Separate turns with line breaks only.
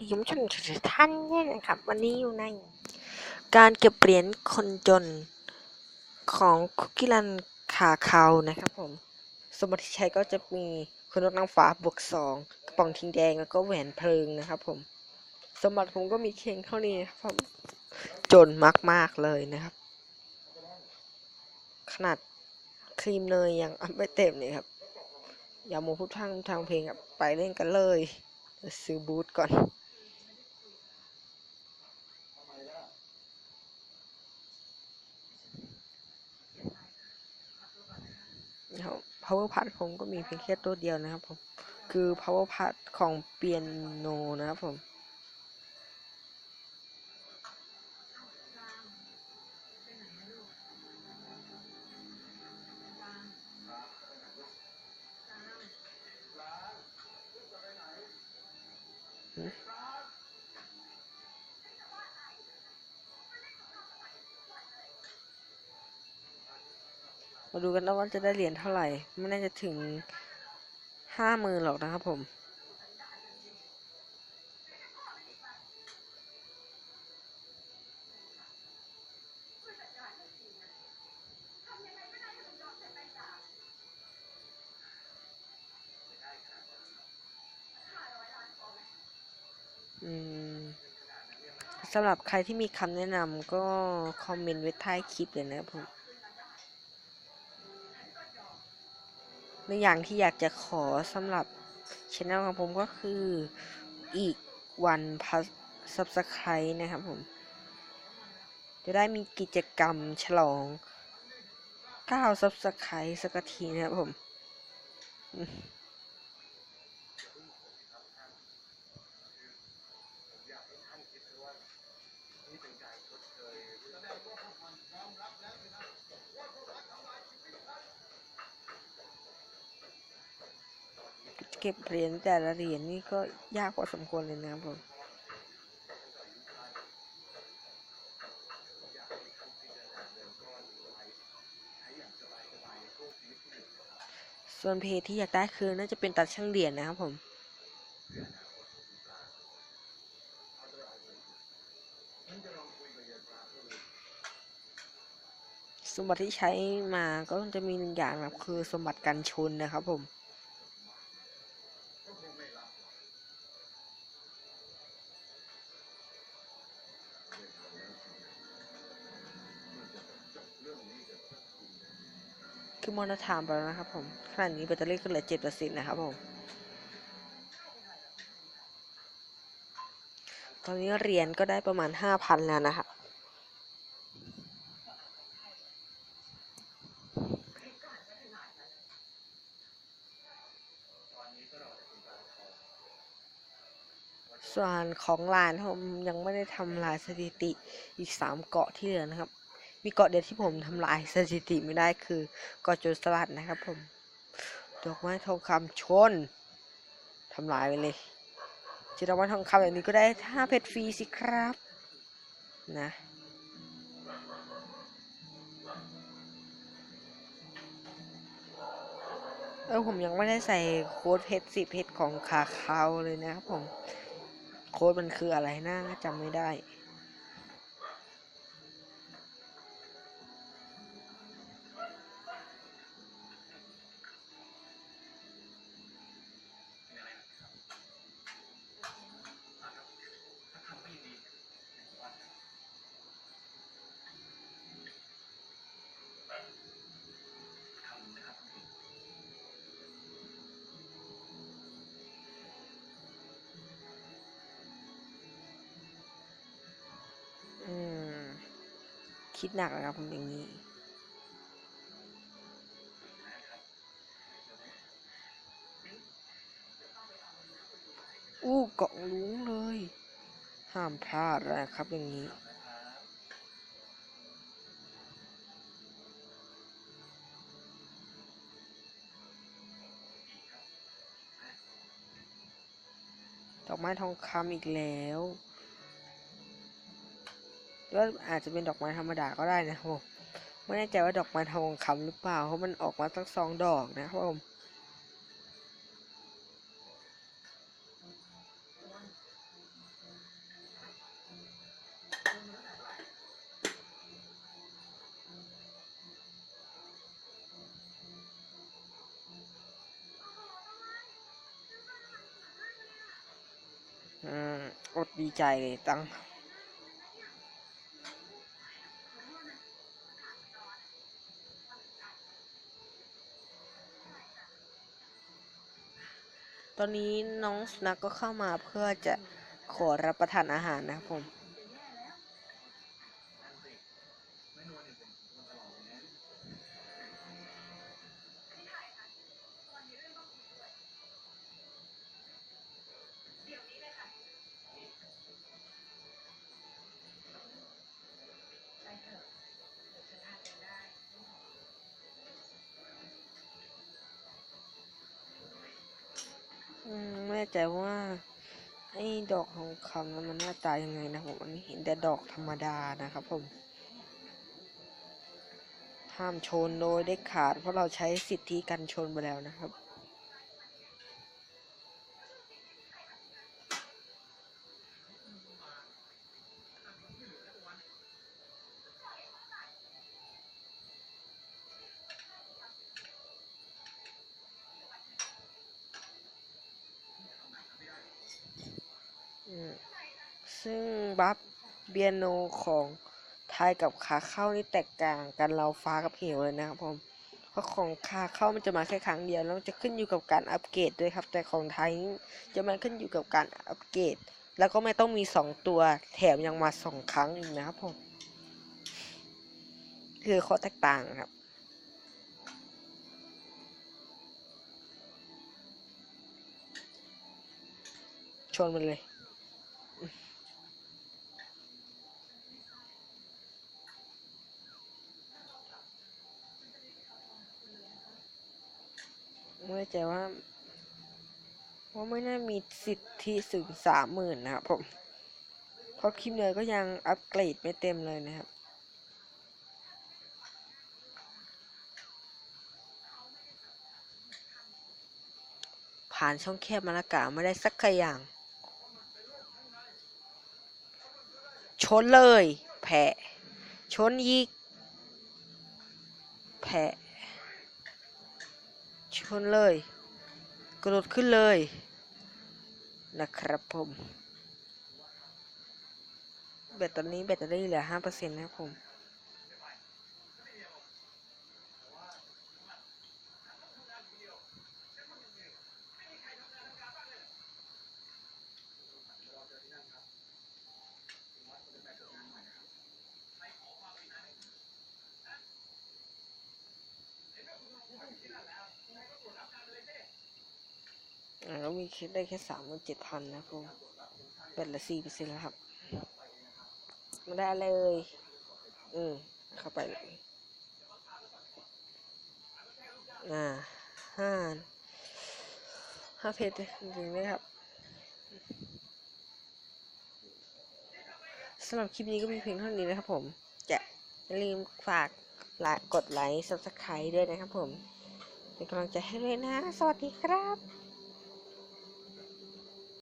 ทีมชมทุกท่านเนี่ยนะครับ วันนี้อยู่ใน การเก็บเหรียญคนจนของคุกกี้รันขาเขานะครับผม สมบัติที่ใช้ก็จะมีคนนกนางฟ้าบวกสองกระป๋องทิงแดงแล้วก็แหวนเพลิงนะครับผม สมบัติผมก็มีเคียงเท่านี้นะครับผมจนมากๆเลยนะครับ ขนาดครีมเนยยังอัพไม่เต็มเลยครับ อย่าโมพูดทางทางเพลงครับไปเล่นกันเลยซื้อบูทก่อน ครับ power pad ผมก็มีเพียงแค่ตัวเดียวนะครับผม คือ power pad ของเปียโนนะครับผม มาดูกันนะว่าจะได้เหรียญเท่าไหร่ ไม่น่าจะถึงห้าหมื่นหรอกนะครับผมอืมสำหรับใครที่มีคำแนะนำก็คอมเมนต์ไว้ใต้คลิปเลยนะครับผม หนึ่งอย่างที่อยากจะขอสำหรับช anel ของผมก็คืออีกวันพัส subscribe นะครับผม จะได้มีกิจกรรมฉลอง9 subscribe สักทีนะครับผม เก็บเหรียญแต่ละเหรียญนี่ก็ยากพอสมควรเลยนะครับผมส่วนเพจที่อยากได้คือน่าจะเป็นตัดช่างเหรียญนะครับผม สมบัติที่ใช้มาก็จะมีหนึ่งอย่างนะครับคือสมบัติกันชนนะครับผม คือมอนาถามไปแล้วนะครับผมขณะนี้แบตเตอรี่ก็เหลือเจ็ดเปอร์เซ็นต์นะครับผม ตอนนี้เหรียญก็ได้ประมาณห้าพันแล้วนะครับส่วนของลานผมยังไม่ได้ทำลายสถิติอีกสามเกาะที่เหลือนะครับ มีเกาะเดียวที่ผมทำลายสถิติไม่ได้คือเกาะโจรสลัดนะครับผมดอกไม้ทองคำชนทำลายไปเลยจอดอกไม้ทองคำแบบนี้ก็ได้ห้าเพชรฟรีสิครับ นะเออผมยังไม่ได้ใส่โค้ดเพชรสิเพชรของขาคาวเลยนะครับผม โค้ดมันคืออะไรนะจำไม่ได้ คิดหนักแล้วครับผมอย่างนี้อู้เกาะลุงเลย ห้ามพลาดนะครับอย่างนี้ ดอกไม้ทองคำอีกแล้ว ก็อาจจะเป็นดอกไม้ธรรมดาก็ได้นะครับผมไม่แน่ใจว่าดอกไม้ทองคำหรือเปล่าเพราะมันออกมาสักสองดอกนะครับผมอดดีใจเลยตั้ง ตอนนี้น้องสุนัขกก็เข้ามาเพื่อจะขอรับประทานอาหารนะครับผม ใจว่าไอ้ดอกทองคำนั้นมันหน้าตายังไงนะผมอันนี้เห็นแต่ดอกธรรมดานะครับผมห้ามชนโดยได้ขาดเพราะเราใช้สิทธิกันชนไปแล้วนะครับ ซึ่งบัฟเบียโนของไทยกับขาเข้านี่แตกต่างกันเราฟ้ากับเหวเลยนะครับผมเพราะของขาเข้ามันจะมาแค่ครั้งเดียวแล้วมันจะขึ้นอยู่กับการอัปเกรดด้วยครับ แต่ของไทยนี่จะมาขึ้นอยู่กับการอัปเกรดแล้วก็ไม่ต้องมีสองตัวแถมยังมาสองครั้งอีกนะครับผมคือข้อแตกต่างครับชนมันเลย ไม่แน่ใจว่าว่าไม่น่ามีสิทธิถึงสามหมื่นนะครับผมเพราะคลิปเนยก็ยังอัปเกรดไม่เต็มเลยนะครับผ่านช่องแคบมากาไม่ได้สักอย่าง ชนเลย แผะชนยีกแผะ ชนเลย กระโดดขึ้นเลย นะครับผมแบตตอนนี้แบตเตอรี่เหลือห้าเปอร์เซ็นต์นะครับผม แล้วมีคิดได้แค่สามหมื่นเจ็ดพันนะครับผมแบตเหละสี่เปอร์เซ็นต์แล้วครับไม่ได้เลย อืมเข้าไปเลยอ่าห้าห้าเพจจริงๆนะครับสำหรับคลิปนี้ก็มีเพียงเท่านี้นะครับผม จะอย่าลืมฝากกดไลค์ subscribe ด้วยนะครับผม เป็นกำลังใจให้ด้วยนะ สวัสดีครับ